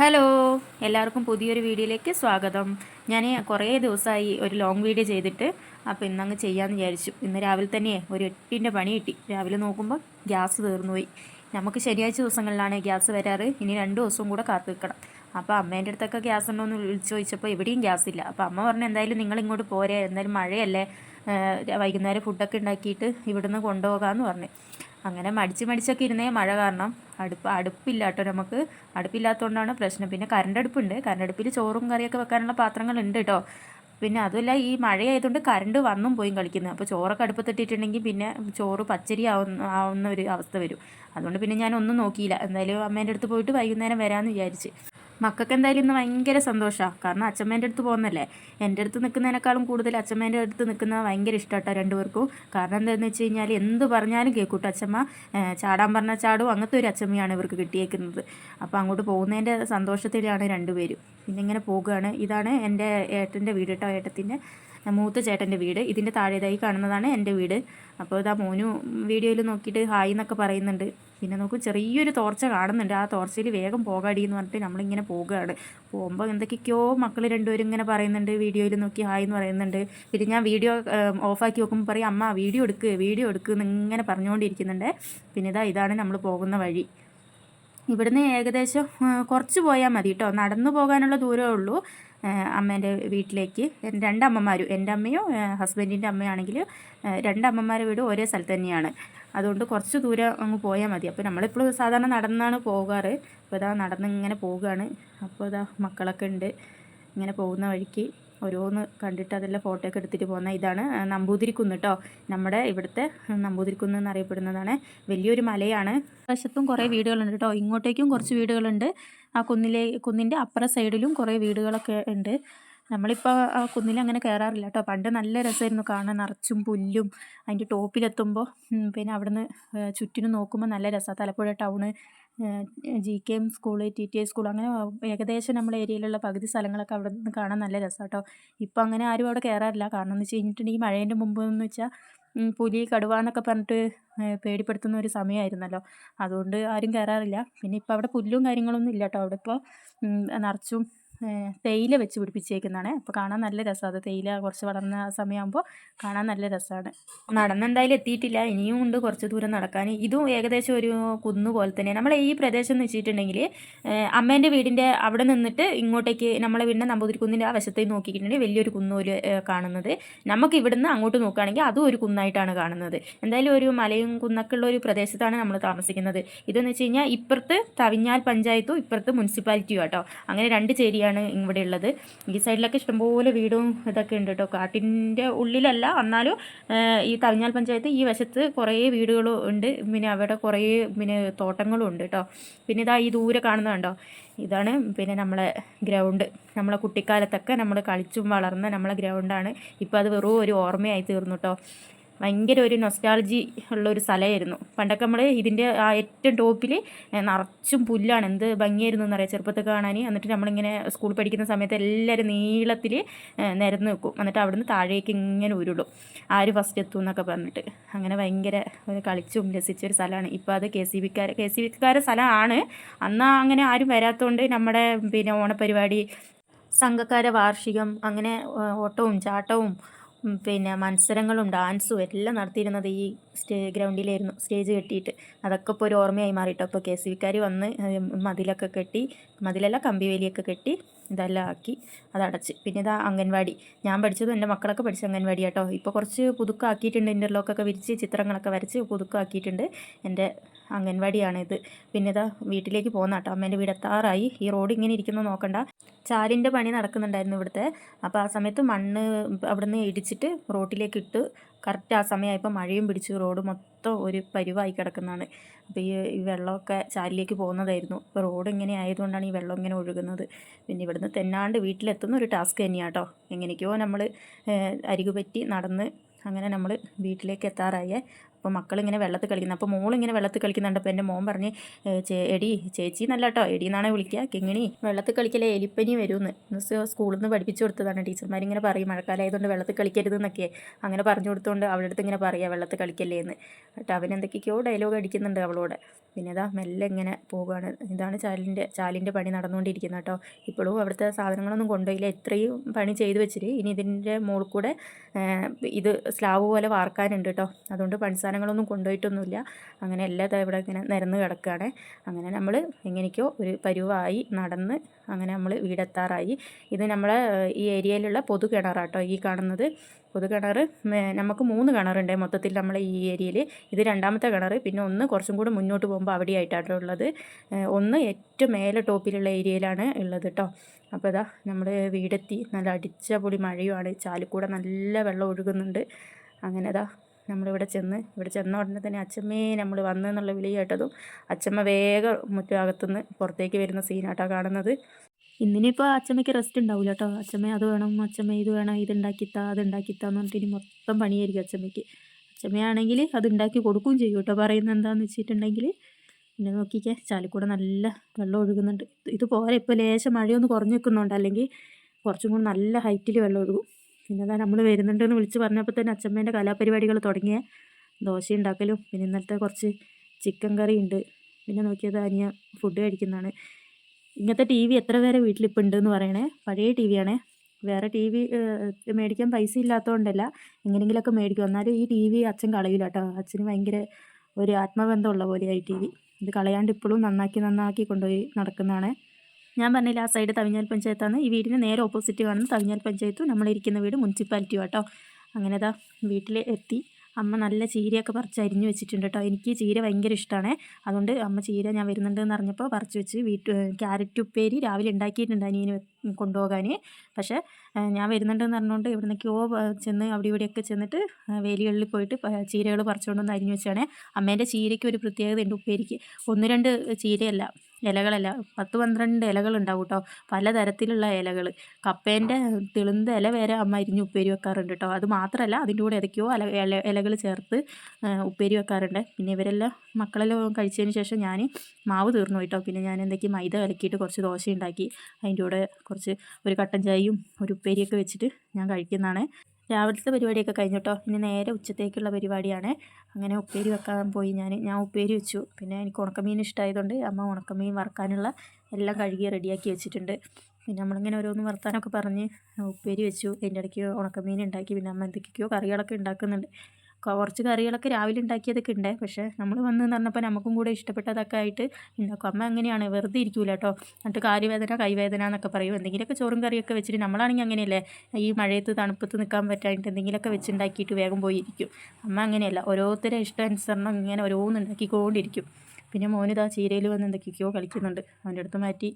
Hello എല്ലാവർക്കും പുതിയൊരു വീഡിയോയിലേക്ക് സ്വാഗതം. ഞാൻ കുറേ ദിവസമായി ഒരു ലോങ് വീഡിയോ ചെയ്തിട്ട് അപ്പോൾ ഇന്നങ്ങ് ചെയ്യാമെന്ന് വിചാരിച്ചു. ഇന്ന് രാവിലെ തന്നെ ഒരു എട്ടിന്റെ പണി കിട്ടി. രാവിലെ നോക്കുമ്പോൾ ഗ്യാസ് തീർന്നുപോയി നമുക്ക് ശനിയാഴ്ച ദിവസങ്ങളിലാണ് ഗ്യാസ് വരാറ്. ഇനി രണ്ട് ദിവസവും കൂടെ കാത്തു നിൽക്കണം അപ്പോൾ അമ്മേന്റെ അടുത്തൊക്കെ ഗ്യാസ് ഉണ്ടോ എന്ന് വിളിച്ചു ചോദിച്ചപ്പോൾ എവിടെയും ഗ്യാസ് ഇല്ല. അപ്പോൾ അമ്മ പറഞ്ഞു എന്തായാലും നിങ്ങൾ ഇങ്ങോട്ട് പോരെ. എന്തായാലും മഴയല്ലേ വൈകുന്നേരം ഫുഡൊക്കെ ഉണ്ടാക്കിയിട്ട് ഇവിടുന്ന് കൊണ്ടുപോകാമെന്ന് പറഞ്ഞു. അങ്ങനെ മടിച്ച് മടിച്ചൊക്കെ ഇരുന്നേ മഴ കാരണം. അടുപ്പ് അടുപ്പില്ല കേട്ടോ നമുക്ക്. അടുപ്പില്ലാത്തതുകൊണ്ടാണ് പ്രശ്നം. പിന്നെ കറണ്ട് അടുപ്പുണ്ട് കറണ്ട് അടുപ്പിൽ ചോറും കറിയൊക്കെ വെക്കാനുള്ള പാത്രങ്ങളുണ്ട് കേട്ടോ പിന്നെ അതുമല്ല ഈ മഴയായതുകൊണ്ട് കറണ്ട് വന്നും പോയും കളിക്കുന്നത് അപ്പോൾ ചോറൊക്കെ അടുപ്പത്തിട്ടിട്ടുണ്ടെങ്കിൽ പിന്നെ ചോറ് പച്ചരി ആവുന്ന ആവുന്ന ഒരു അവസ്ഥ വരും. അതുകൊണ്ട് പിന്നെ ഞാൻ ഒന്നും നോക്കിയില്ല. എന്തായാലും അമ്മേന്റെ അടുത്ത് പോയിട്ട് വൈകുന്നേരം വരാമെന്ന് വിചാരിച്ച്. മക്കൾക്ക് എന്തായാലും ഇന്ന് ഭയങ്കര സന്തോഷമാണ് കാരണം അച്ഛമ്മേന്റെ അടുത്ത് പോകുന്നല്ലേ. എന്റെ അടുത്ത് നിൽക്കുന്നതിനേക്കാളും കൂടുതൽ അച്ഛമ്മേന്റെ അടുത്ത് നിൽക്കുന്നത് ഭയങ്കര ഇഷ്ടമാട്ടോ രണ്ടുപേർക്കും. കാരണം എന്താണെന്ന് വെച്ച് കഴിഞ്ഞാൽ എന്ത് പറഞ്ഞാലും കേൾക്കൂട്ടോ അച്ഛമ്മ. ചാടാൻ പറഞ്ഞ ചാടും അങ്ങനത്തെ ഒരു അച്ഛമ്മയാണ് ഇവർക്ക് കിട്ടിയേക്കുന്നത്. അപ്പോൾ അങ്ങോട്ട് പോകുന്നതിന്റെ സന്തോഷത്തിലാണ് രണ്ടുപേരും. പിന്നെ ഇങ്ങനെ പോകുകയാണ് ഇതാണ് എന്റെ ഏട്ടന്റെ വീട് കേട്ടോ ഏട്ടത്തിന്റെ മൂത്ത ചേട്ടന്റെ വീട്. ഇതിന്റെ താഴേതായി കാണുന്നതാണ് എന്റെ വീട്. അപ്പോൾ ഇതാ മോനു വീഡിയോയിൽ നോക്കിയിട്ട് ഹായ് എന്നൊക്കെ പറയുന്നുണ്ട്. പിന്നെ നോക്കൂ ചെറിയൊരു തോർച്ച കാണുന്നുണ്ട്. ആ തോർച്ചയിൽ വേഗം പോകാടി എന്ന് പറഞ്ഞിട്ട് നമ്മളിങ്ങനെ പോകുകയാണ് പോകുമ്പോൾ എന്തൊക്കെയോ മക്കൾ രണ്ടുപേരും ഇങ്ങനെ പറയുന്നുണ്ട്. വീഡിയോയിൽ നോക്കി ഹായ് എന്ന് പറയുന്നുണ്ട്. പിന്നെ ഞാൻ വീഡിയോ ഓഫാക്കി നോക്കുമ്പോൾ പറയും അമ്മ വീഡിയോ എടുക്ക് വീഡിയോ എടുക്ക് എന്ന് ഇങ്ങനെ പറഞ്ഞുകൊണ്ടിരിക്കുന്നുണ്ട്. പിന്നെ ഇതാ ഇതാണ് നമ്മൾ പോകുന്ന വഴി. ഇവിടുന്ന് ഏകദേശം കുറച്ച് പോയാൽ മതി കേട്ടോ നടന്നു പോകാനുള്ള ദൂരമേ ഉള്ളൂ. അമ്മേന്റെ വീട്ടിലേക്ക്. രണ്ടമ്മമാരും എന്റെ അമ്മയും ഹസ്ബൻഡിന്റെ അമ്മയാണെങ്കിൽ രണ്ടമ്മമാരെ വീട് ഒരേ സ്ഥലത്ത് തന്നെയാണ്. അതുകൊണ്ട് കുറച്ച് ദൂരം അങ്ങ് പോയാൽ മതി. അപ്പോൾ നമ്മളിപ്പോൾ സാധാരണ നടന്നാണ് പോകാറ്. അപ്പോൾ ഇതാ നടന്ന് ഇങ്ങനെ പോവുകയാണ് അപ്പോൾ ഇതാ മക്കളൊക്കെ ഉണ്ട്. ഇങ്ങനെ പോകുന്ന വഴിക്ക് ഓരോന്ന് കണ്ടിട്ട് അതെല്ലാം ഫോട്ടോ ഒക്കെ എടുത്തിട്ട് പോകുന്ന ഇതാണ് നമ്പൂതിരിക്കുന്ന് കേട്ടോ നമ്മുടെ ഇവിടുത്തെ നമ്പൂതിരിക്കുന്ന് എന്നറിയപ്പെടുന്നതാണ്. വലിയൊരു മലയാണ്. വശത്തും കുറേ വീടുകളുണ്ട് കേട്ടോ ഇങ്ങോട്ടേക്കും കുറച്ച് വീടുകളുണ്ട്. ആ കുന്നിലെ കുന്നിന്റെ അപ്പുറ സൈഡിലും കുറേ വീടുകളൊക്കെ ഉണ്ട്. നമ്മളിപ്പോൾ ആ കുന്നിൽ അങ്ങനെ കയറാറില്ല കേട്ടോ. പണ്ട് നല്ല രസമായിരുന്നു കാണാൻ. നിറച്ചും പുല്ലും അതിന്റെ ടോപ്പിലെത്തുമ്പോൾ പിന്നെ അവിടുന്ന് ചുറ്റിനും നോക്കുമ്പോൾ നല്ല രസമാണ് Thalappuzha town G K M school T T I school അങ്ങനെ ഏകദേശം നമ്മുടെ ഏരിയയിലുള്ള പകുതി സ്ഥലങ്ങളൊക്കെ അവിടെ നിന്ന് കാണാൻ നല്ല രസമാണ് കേട്ടോ ഇപ്പം അങ്ങനെ ആരും അവിടെ കയറാറില്ല കാരണം എന്ന് വെച്ച് കഴിഞ്ഞിട്ടുണ്ടെങ്കിൽ മഴേന്റെ മുമ്പ് എന്ന് വെച്ചാൽ പുലി കടുവ എന്നൊക്കെ പറഞ്ഞിട്ട് പേടിപ്പെടുത്തുന്ന ഒരു സമയമായിരുന്നല്ലോ അതുകൊണ്ട് ആരും കയറാറില്ല പിന്നെ ഇപ്പോൾ അവിടെ പുല്ലും കാര്യങ്ങളൊന്നും ഇല്ല കേട്ടോ അവിടെ ഇപ്പോൾ നിറച്ചും തേയില വെച്ച് പിടിപ്പിച്ചേക്കുന്നതാണ്. അപ്പോൾ കാണാൻ നല്ല രസമാണ് അത് തേയില കുറച്ച് വളർന്ന സമയമാകുമ്പോൾ കാണാൻ നല്ല രസമാണ് നടന്നെന്തായാലും എത്തിയിട്ടില്ല. ഇനിയും ഉണ്ട് കുറച്ച് ദൂരം നടക്കാൻ. ഇതും ഏകദേശം ഒരു കുന്ന് പോലെ തന്നെ നമ്മളെ ഈ പ്രദേശം എന്ന് വെച്ചിട്ടുണ്ടെങ്കിൽ അമ്മേന്റെ വീടിന്റെ അവിടെ നിന്നിട്ട് ഇങ്ങോട്ടേക്ക് നമ്മളെ വീടിന്റെ നമ്പൂതിരിക്കുന്നിന്റെ ആ വശത്തേക്ക് നോക്കിയിട്ടുണ്ടെങ്കിൽ വലിയൊരു കുന്ന് പോലെ കാണുന്നത്. നമുക്ക് ഇവിടുന്ന് അങ്ങോട്ട് നോക്കുകയാണെങ്കിൽ അതും ഒരു കുന്നായിട്ടാണ് കാണുന്നത്. എന്തായാലും ഒരു മലയും കുന്നൊക്കെ ഉള്ള ഒരു പ്രദേശത്താണ് നമ്മൾ താമസിക്കുന്നത്. ഇതെന്ന് വെച്ച് കഴിഞ്ഞാൽ ഇപ്പുറത്ത് തവിഞ്ഞാൽ പഞ്ചായത്തും ഇപ്പുറത്ത് മുനിസിപ്പാലിറ്റിയും കേട്ടോ അങ്ങനെ രണ്ട് ചേരിയാണ് ഇവിടെ ഉള്ളത്. ഈ സൈഡിലൊക്കെ ഇഷ്ടംപോലെ വീടും ഇതൊക്കെ ഉണ്ട് കേട്ടോ. കാട്ടിന്റെ ഉള്ളിലല്ല എന്നാലും ഈ തവിഞ്ഞാൽ പഞ്ചായത്ത് ഈ വശത്ത് കുറേ വീടുകളും ഉണ്ട്. പിന്നെ അവിടെ കുറേ പിന്നെ തോട്ടങ്ങളും ഉണ്ട് കേട്ടോ. പിന്നെ ഇതാ ഈ ദൂരെ കാണുന്നത് കണ്ടോ? ഇതാണ് പിന്നെ നമ്മളെ ഗ്രൗണ്ട്. നമ്മളെ കുട്ടിക്കാലത്തൊക്കെ നമ്മൾ കളിച്ചും വളർന്ന നമ്മളെ ഗ്രൗണ്ടാണ്. ഇപ്പോൾ അത് വെറും ഒരു ഓർമ്മയായി തീർന്നു കേട്ടോ. ഭയങ്കര ഒരു നൊസ്റ്റാളജി ഉള്ള ഒരു സ്ഥലമായിരുന്നു. പണ്ടൊക്കെ നമ്മൾ ഇതിന്റെ ആ ഏറ്റവും ടോപ്പിൽ നിറച്ചും പുല്ലാണ്. എന്ത് ഭംഗിയായിരുന്നു എന്നറിയാം ചെറുപ്പത്തിൽ കാണാൻ. എന്നിട്ട് നമ്മളിങ്ങനെ സ്കൂൾ പഠിക്കുന്ന സമയത്ത് എല്ലാവരും നീളത്തിൽ നിരന്ന് വെക്കും എന്നിട്ട് അവിടുന്ന് താഴേക്ക് ഇങ്ങനെ ഉരുളും. ആര് ഫസ്റ്റ് എത്തും എന്നൊക്കെ പറഞ്ഞിട്ട്. അങ്ങനെ ഭയങ്കര കളിച്ചും രസിച്ച ഒരു സ്ഥലമാണ്. ഇപ്പോൾ അത് കെ സി ബിക്കാർ കെ സി ബിക്കാരുടെ സ്ഥലമാണ്. അന്ന് അങ്ങനെ ആരും വരാത്തതുകൊണ്ട് നമ്മുടെ പിന്നെ ഓണപരിപാടി സംഘക്കാരെ വാർഷികം അങ്ങനെ ഓട്ടവും ചാട്ടവും പിന്നെ മത്സരങ്ങളും ഡാൻസും എല്ലാം നടത്തിയിരുന്നത് ഈ സ്റ്റേ ഗ്രൗണ്ടിലായിരുന്നു സ്റ്റേജ് കെട്ടിയിട്ട്. അതൊക്കെ ഇപ്പോൾ ഒരു ഓർമ്മയായി മാറിയിട്ടോ. അപ്പോൾ കെ സി വിക്കാർ വന്ന് മതിലൊക്കെ കെട്ടി മതിലല്ല കമ്പിവേലിയൊക്കെ കെട്ടി ഇതെല്ലാം ആക്കി അതടച്ച്. പിന്നെ ഇതാ അംഗൻവാടി. ഞാൻ പഠിച്ചതും എന്റെ മക്കളൊക്കെ പഠിച്ച അംഗൻവാടി കേട്ടോ ഇപ്പോൾ കുറച്ച് പുതുക്കാക്കിയിട്ടുണ്ട് ഇന്റർലോക്കൊക്കെ വിരിച്ച് ചിത്രങ്ങളൊക്കെ വരച്ച് പുതുക്കാക്കിയിട്ടുണ്ട് എന്റെ അംഗൻവാടിയാണിത്. പിന്നെ ഇതാ വീട്ടിലേക്ക് പോകുന്ന കേട്ടോ. അമ്മേന്റെ വീട് എത്താറായി. ഈ റോഡ് ഇങ്ങനെ ഇരിക്കുന്നു നോക്കണ്ട. ചാലിന്റെ പണി നടക്കുന്നുണ്ടായിരുന്നു ഇവിടുത്തെ. അപ്പോൾ ആ സമയത്ത് മണ്ണ് അവിടുന്ന് ഇടിച്ചിട്ട് റോട്ടിലേക്ക് ഇട്ട് കറക്റ്റ് ആ സമയമായപ്പോൾ മഴയും പിടിച്ച് റോഡ് മൊത്തം ഒരു പരിവായി കിടക്കുന്നതാണ്. അപ്പോൾ ഈ ഈ വെള്ളമൊക്കെ ചാലിലേക്ക് പോകുന്നതായിരുന്നു. ഇപ്പോൾ റോഡ് ഇങ്ങനെ ആയതുകൊണ്ടാണ് ഈ വെള്ളം ഇങ്ങനെ ഒഴുകുന്നത്. പിന്നെ ഇവിടുന്ന് തെന്നാണ്ട് വീട്ടിലെത്തുന്ന ഒരു ടാസ്ക് തന്നെയാണ് കേട്ടോ എങ്ങനെയൊക്കെയോ നമ്മൾ അരികുപറ്റി നടന്ന് അങ്ങനെ നമ്മൾ വീട്ടിലേക്ക് എത്താറായേ. അപ്പോൾ മക്കളിങ്ങനെ വെള്ളത്തിൽ കളിക്കുന്നത് അപ്പോൾ മോളിങ്ങനെ വെള്ളത്തിൽ കളിക്കുന്നുണ്ട്. അപ്പോൾ എന്റെ മോൻ പറഞ്ഞ് എടി ചേച്ചി നല്ല കേട്ടോ എടി എന്നാണ് വിളിക്കുക? കിങ്ങിണി വെള്ളത്തിൽ കളിക്കലേ എലിപ്പനി വരുമെന്ന്. സ്കൂളിൽ നിന്ന് പഠിപ്പിച്ചു കൊടുത്തതാണ് ടീച്ചർമാരിങ്ങനെ പറയും മഴക്കാലം ആയതുകൊണ്ട് വെള്ളത്തിൽ കളിക്കരുത് എന്നൊക്കെ. അങ്ങനെ പറഞ്ഞു കൊടുത്തുകൊണ്ട് അവളുടെ അടുത്ത് ഇങ്ങനെ പറയുക വെള്ളത്തിൽ കളിക്കല്ലേ എന്ന് എന്നിട്ട് അവൻ എന്തൊക്കെയൊക്കെയോ ഡയലോഗ് അടിക്കുന്നുണ്ട് അവളോട്. പിന്നെ ഇതാ മെല്ലെ ഇങ്ങനെ പോവുകയാണ്. ഇതാണ് ചാലിന്റെ ചാലിന്റെ പണി നടന്നുകൊണ്ടിരിക്കുന്നത് കേട്ടോ. ഇപ്പോഴും അവിടുത്തെ സാധനങ്ങളൊന്നും കൊണ്ടുപോയില്ല. ഇത്രയും പണി ചെയ്ത് വെച്ചിട്ട് ഇനി ഇതിന്റെ മുകളിൽ കൂടെ ഇത് സ്ലാവ് പോലെ വാർക്കാനുണ്ട് കേട്ടോ. അതുകൊണ്ട് പണിസാധനങ്ങളൊന്നും കൊണ്ടുപോയിട്ടൊന്നുമില്ല. അങ്ങനെ എല്ലാം ഇവിടെ ഇങ്ങനെ നിരന്ന് കിടക്കുകയാണ്. അങ്ങനെ നമ്മൾ എങ്ങനെയൊക്കെയോ ഒരു പരുവായി നടന്ന് അങ്ങനെ നമ്മൾ വീടെത്താറായി. ഇത് നമ്മളെ ഈ ഏരിയയിലുള്ള പൊതു കിണറാട്ടോ ഈ കാണുന്നത്. പൊതു കിണർ നമുക്ക് മൂന്ന് കിണറുണ്ട് മൊത്തത്തിൽ നമ്മളെ ഈ ഏരിയയിൽ. ഇത് രണ്ടാമത്തെ കിണർ. പിന്നെ ഒന്ന് കുറച്ചും കൂടി മുന്നോട്ട് പോകുമ്പോൾ അവിടെയായിട്ടാണ് ഉള്ളത്. ഏഹ് ഒന്ന് ഏറ്റവും മേലെ ടോപ്പിലുള്ള ഏരിയയിലാണ് ഉള്ളത് കേട്ടോ അപ്പോൾ ഇതാ നമ്മൾ വീടെത്തി. നല്ല അടിച്ച പൊടി മഴയുമാണ് ചാലിക്കൂടെ നല്ല വെള്ളം ഒഴുകുന്നുണ്ട്. അങ്ങനെ ഇതാ നമ്മളിവിടെ ചെന്ന് ഇവിടെ ചെന്ന ഉടനെ തന്നെ അച്ഛമ്മേ നമ്മൾ വന്നു എന്നുള്ള വിളി കേട്ടതും അച്ഛമ്മ വേഗം മുറ്റകത്തുനിന്ന് പുറത്തേക്ക് വരുന്ന സീനാട്ടോ കാണുന്നത്. ഇന്നിനിപ്പോൾ അച്ഛമ്മയ്ക്ക് റെസ്റ്റ് ഉണ്ടാവില്ല കേട്ടോ അച്ഛമ്മ അത് വേണം അച്ഛമ്മ ഇത് വേണം ഇത് ഉണ്ടാക്കിത്താ അത് ഉണ്ടാക്കിത്താന്ന് പറഞ്ഞിട്ട് ഇനി മൊത്തം പണിയായിരിക്കും അച്ഛമ്മയ്ക്ക്. അച്ഛമ്മയാണെങ്കിൽ അത് ഉണ്ടാക്കി കൊടുക്കുകയും ചെയ്യും കേട്ടോ. പറയുന്നത് എന്താണെന്ന് വെച്ചിട്ടുണ്ടെങ്കിൽ പിന്നെ നോക്കിക്കേ ചാലിക്കൂടെ നല്ല വെള്ളം ഒഴുകുന്നുണ്ട്. ഇത് പോരെ ഇപ്പോൾ ലേശം മഴയൊന്ന് കുറഞ്ഞു നിൽക്കുന്നുണ്ട്. അല്ലെങ്കിൽ കുറച്ചും കൂടി നല്ല ഹൈറ്റിൽ വെള്ളം ഒഴുകും. പിന്നെ അതാ നമ്മൾ വരുന്നുണ്ടെന്ന് വിളിച്ച് പറഞ്ഞപ്പോൾ തന്നെ അച്ഛമ്മേന്റെ കലാപരിപാടികൾ തുടങ്ങിയ ദോശ ഉണ്ടാക്കലും പിന്നെ ഇന്നലത്തെ കുറച്ച് ചിക്കൻ കറി ഉണ്ട്. പിന്നെ നോക്കിയത് അനിയ ഫുഡ് കഴിക്കുന്നതാണ്. ഇങ്ങനത്തെ ടി വി എത്ര പേരെ വീട്ടിലിപ്പോൾ ഉണ്ടെന്ന് പറയണേ? പഴയ ടി വിയാണേ വേറെ ടി വി മേടിക്കാൻ പൈസ ഇല്ലാത്തതുകൊണ്ടല്ല എങ്ങനെയെങ്കിലുമൊക്കെ മേടിക്കും. എന്നാലും ഈ ടി വി അച്ഛൻ കളയില്ല കേട്ടോ അച്ഛന് ഭയങ്കര ഒരു ആത്മബന്ധമുള്ള പോലെയായി ടി വി. ഇത് കളയാണ്ട് ഇപ്പോഴും നന്നാക്കി നന്നാക്കി കൊണ്ടുപോയി നടക്കുന്നതാണ്. ഞാൻ പറഞ്ഞില്ല ആ സൈഡ് തവിഞ്ഞാൽ പഞ്ചായത്താണ് ഈ വീടിന് നേരെ ഓപ്പോസിറ്റ് കാണുന്ന തവിഞ്ഞാൽ പഞ്ചായത്തും നമ്മളിരിക്കുന്ന വീട് മുനിസിപ്പാലിറ്റിയും കേട്ടോ അങ്ങനെ ദാ വീട്ടിൽ എത്തി. അമ്മ നല്ല ചീരയൊക്കെ പറിച്ച് അരിഞ്ഞു വെച്ചിട്ടുണ്ട് കേട്ടോ. എനിക്ക് ചീര ഭയങ്കര ഇഷ്ടമാണ് അതുകൊണ്ട് അമ്മ ചീര ഞാൻ വരുന്നുണ്ടെന്ന് അറിഞ്ഞപ്പോൾ പറിച്ച് വെച്ച് വീട്ട് ക്യാരറ്റ് ഉപ്പേരി രാവിലെ ഉണ്ടാക്കിയിട്ടുണ്ട് അനിയന് കൊണ്ടുപോകാൻ പക്ഷേ ഞാൻ വരുന്നുണ്ടെന്ന് പറഞ്ഞുകൊണ്ട് ഇവിടെ നിന്നൊക്കെയോ ചെന്ന് അവിടെ ഇവിടെയൊക്കെ ചെന്നിട്ട് വേലികളിൽ പോയിട്ട് ചീരകൾ പറിച്ചുകൊണ്ടുവന്ന് അരിഞ്ഞു വെച്ചാണ്. അമ്മേന്റെ ചീരയ്ക്ക് ഒരു പ്രത്യേകതയുണ്ട് ഉപ്പേരിക്ക്. ഒന്ന് രണ്ട് ചീരയല്ല ഇലകളല്ല പത്ത് പന്ത്രണ്ട് ഇലകളുണ്ടാവും കേട്ടോ പലതരത്തിലുള്ള ഇലകൾ കപ്പേന്റെ തെളിന്ത ഇല വരെ അമ്മ അരിഞ്ഞ് ഉപ്പേരി വെക്കാറുണ്ട് കേട്ടോ അത് മാത്രമല്ല അതിന്റെ കൂടെ ഏതൊക്കെയോ ഇല ഇലകൾ ചേർത്ത് ഉപ്പേരി വെക്കാറുണ്ട്. പിന്നെ ഇവരെല്ലാം മക്കളെല്ലാം കഴിച്ചതിന് ശേഷം ഞാൻ മാവ് തീർന്നു കേട്ടോ പിന്നെ ഞാൻ എന്തൊക്കെയും മൈദ കലക്കിയിട്ട് കുറച്ച് ദോശ ഉണ്ടാക്കി അതിന്റെ കൂടെ കുറച്ച് ഒരു കട്ടൻ ചായയും ഒരു ഉപ്പേരിയൊക്കെ വെച്ചിട്ട് ഞാൻ കഴിക്കുന്നതാണ്. രാവിലത്തെ പരിപാടിയൊക്കെ കഴിഞ്ഞു കേട്ടോ ഇനി നേരെ ഉച്ചത്തേക്കുള്ള പരിപാടിയാണ്. അങ്ങനെ ഉപ്പേരി വെക്കാൻ പോയി ഞാൻ ഞാൻ ഉപ്പേരി വെച്ചു. പിന്നെ എനിക്ക് ഉണക്കമീൻ ഇഷ്ടമായതുകൊണ്ട് അമ്മ ഉണക്കമീൻ വറുക്കാനുള്ള എല്ലാം കഴുകി റെഡിയാക്കി വെച്ചിട്ടുണ്ട്. പിന്നെ നമ്മളിങ്ങനെ ഓരോന്ന് വർത്താനൊക്കെ പറഞ്ഞ് ഉപ്പേരി വെച്ചു. അതിന്റെ ഇടയ്ക്ക് ഉണക്കമീൻ ഉണ്ടാക്കി. പിന്നെ അമ്മ എന്തൊക്കെയോ കറികളൊക്കെ ഉണ്ടാക്കുന്നുണ്ട്. കുറച്ച് കറികളൊക്കെ രാവിലെ ഉണ്ടാക്കിയതൊക്കെ ഉണ്ട്. പക്ഷേ നമ്മൾ വന്ന് പറഞ്ഞപ്പോൾ നമുക്കും കൂടെ ഇഷ്ടപ്പെട്ടതൊക്കെ ആയിട്ട് ഉണ്ടാക്കും. അമ്മ അങ്ങനെയാണ് വെറുതെ ഇരിക്കൂല കേട്ടോ. എന്നിട്ട് കാര്യവേദന കൈവേദന എന്നൊക്കെ പറയും. എന്തെങ്കിലുമൊക്കെ ചോറും കറിയൊക്കെ വെച്ചിട്ട് നമ്മളാണെങ്കിൽ അങ്ങനെയല്ലേ ഈ മഴയത്ത് തണുപ്പത്ത് നിൽക്കാൻ പറ്റായിട്ട് എന്തെങ്കിലുമൊക്കെ വെച്ചുണ്ടാക്കിയിട്ട് വേഗം പോയി ഇരിക്കും. അമ്മ അങ്ങനെയല്ല ഓരോരുത്തരെ ഇഷ്ടാനുസരണം ഇങ്ങനെ ഓരോന്ന് ഉണ്ടാക്കിക്കൊണ്ടിരിക്കും. പിന്നെ മോനിതാ ചീരയിൽ വന്ന് എന്തൊക്കെയൊക്കെയോ കളിക്കുന്നുണ്ട്. അവന്റെ അടുത്ത് മാറ്റി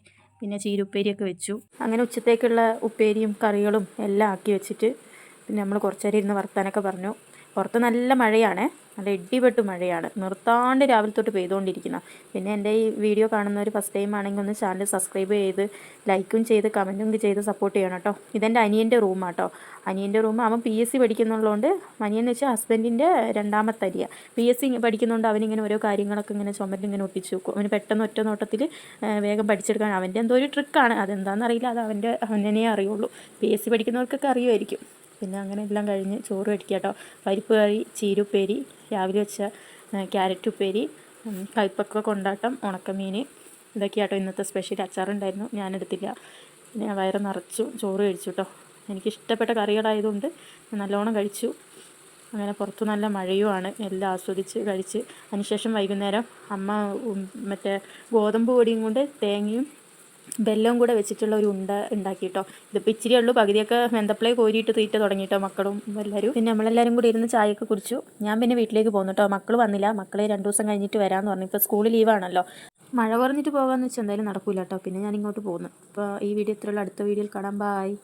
പിന്നെ ചീരുപ്പേരിയൊക്കെ വെച്ചു. അങ്ങനെ ഉച്ചത്തേക്കുള്ള ഉപ്പേരിയും കറികളും എല്ലാം ആക്കി വെച്ചിട്ട് പിന്നെ നമ്മൾ കുറച്ചേരം ഇരുന്ന് വർത്താനൊക്കെ പറഞ്ഞു. പുറത്ത് നല്ല മഴയാണ്. നല്ല ഇടിപെട്ട് മഴയാണ്. നിർത്താണ്ട് രാവിലെ തൊട്ട് പെയ്തുകൊണ്ടിരിക്കുന്ന പിന്നെ എന്റെ ഈ വീഡിയോ കാണുന്നവർ ഫസ്റ്റ് ടൈം ആണെങ്കിൽ ഒന്ന് ചാനൽ സബ്സ്ക്രൈബ് ചെയ്ത് ലൈക്കും ചെയ്ത് കമന്റും ചെയ്ത് സപ്പോർട്ട് ചെയ്യണം കേട്ടോ ഇതെന്റെ അനിയന്റെ റൂമാട്ടോ അനിയന്റെ റൂം അവൻ പി എസ് സി പഠിക്കുന്നുള്ളതുകൊണ്ട് അനിയൻ എന്ന് വെച്ചാൽ ഹസ്ബൻഡിന്റെ രണ്ടാമത്തെ അരിയ പി എസ് സി പഠിക്കുന്നതുകൊണ്ട് അവനിങ്ങനെ ഓരോ കാര്യങ്ങളൊക്കെ ഇങ്ങനെ ചുമരിലിങ്ങനെ ഒട്ടിച്ച് വെക്കും. അവന് പെട്ടെന്ന് ഒറ്റ നോട്ടത്തിൽ വേഗം പഠിച്ചെടുക്കാൻ. അവന്റെ എന്തോ ഒരു ട്രിക്കാണ് അതെന്താണെന്ന് അറിയില്ല. അത് അവന്റെ അവനെ അറിയുള്ളൂ. പി എസ് സി പഠിക്കുന്നവർക്കൊക്കെ അറിയുമായിരിക്കും. പിന്നെ അങ്ങനെ എല്ലാം കഴിഞ്ഞ് ചോറ് കഴിക്കുക കേട്ടോ. പരിപ്പ് കറി ചീരുപ്പേരി രാവിലെ വെച്ച ക്യാരറ്റ് ഉപ്പേരി കൈപ്പക്ക കൊണ്ടാട്ടം ഉണക്കമീൻ ഇതൊക്കെയാട്ടോ ഇന്നത്തെ സ്പെഷ്യൽ അച്ചാറുണ്ടായിരുന്നു ഞാനെടുത്തില്ല. പിന്നെ വയറ് നിറച്ചു ചോറ് കഴിച്ചു കേട്ടോ. എനിക്കിഷ്ടപ്പെട്ട കറികളായതുകൊണ്ട് നല്ലോണം കഴിച്ചു. അങ്ങനെ പുറത്ത് നല്ല മഴയുമാണ്. എല്ലാം ആസ്വദിച്ച് കഴിച്ച്. അതിനുശേഷം വൈകുന്നേരം അമ്മ മറ്റേ ഗോതമ്പ് പൊടിയും കൊണ്ട് തേങ്ങയും ബെല്ലവും കൂടെ വെച്ചിട്ടുള്ള ഒരു ഉണ്ട ഉണ്ടാക്കിയിട്ടോ ഇതിപ്പോൾ ഇച്ചിരി ഉള്ളൂ. പകുതിയൊക്കെ വെന്തപ്പളേ കോരിയിട്ട് തീറ്റ തുടങ്ങിയിട്ടോ മക്കളും എല്ലാവരും പിന്നെ നമ്മളെല്ലാവരും കൂടി ഇരുന്ന് ചായയൊക്കെ കുടിച്ചു. ഞാൻ പിന്നെ വീട്ടിലേക്ക് പോന്നു കേട്ടോ മക്കൾ വന്നില്ല. മക്കളെ രണ്ട് ദിവസം കഴിഞ്ഞിട്ട് വരാമെന്ന് പറഞ്ഞു. ഇപ്പോൾ സ്കൂൾ ലീവാണല്ലോ മഴ കുറഞ്ഞിട്ട് പോകാമെന്ന് വെച്ചാൽ എന്തായാലും നടക്കില്ല കേട്ടോ പിന്നെ ഞാൻ ഇങ്ങോട്ട് പോകുന്നു അപ്പോൾ ഈ വീഡിയോ ഇത്രയുള്ള അടുത്ത വീഡിയോയിൽ കാണാം. ബായ്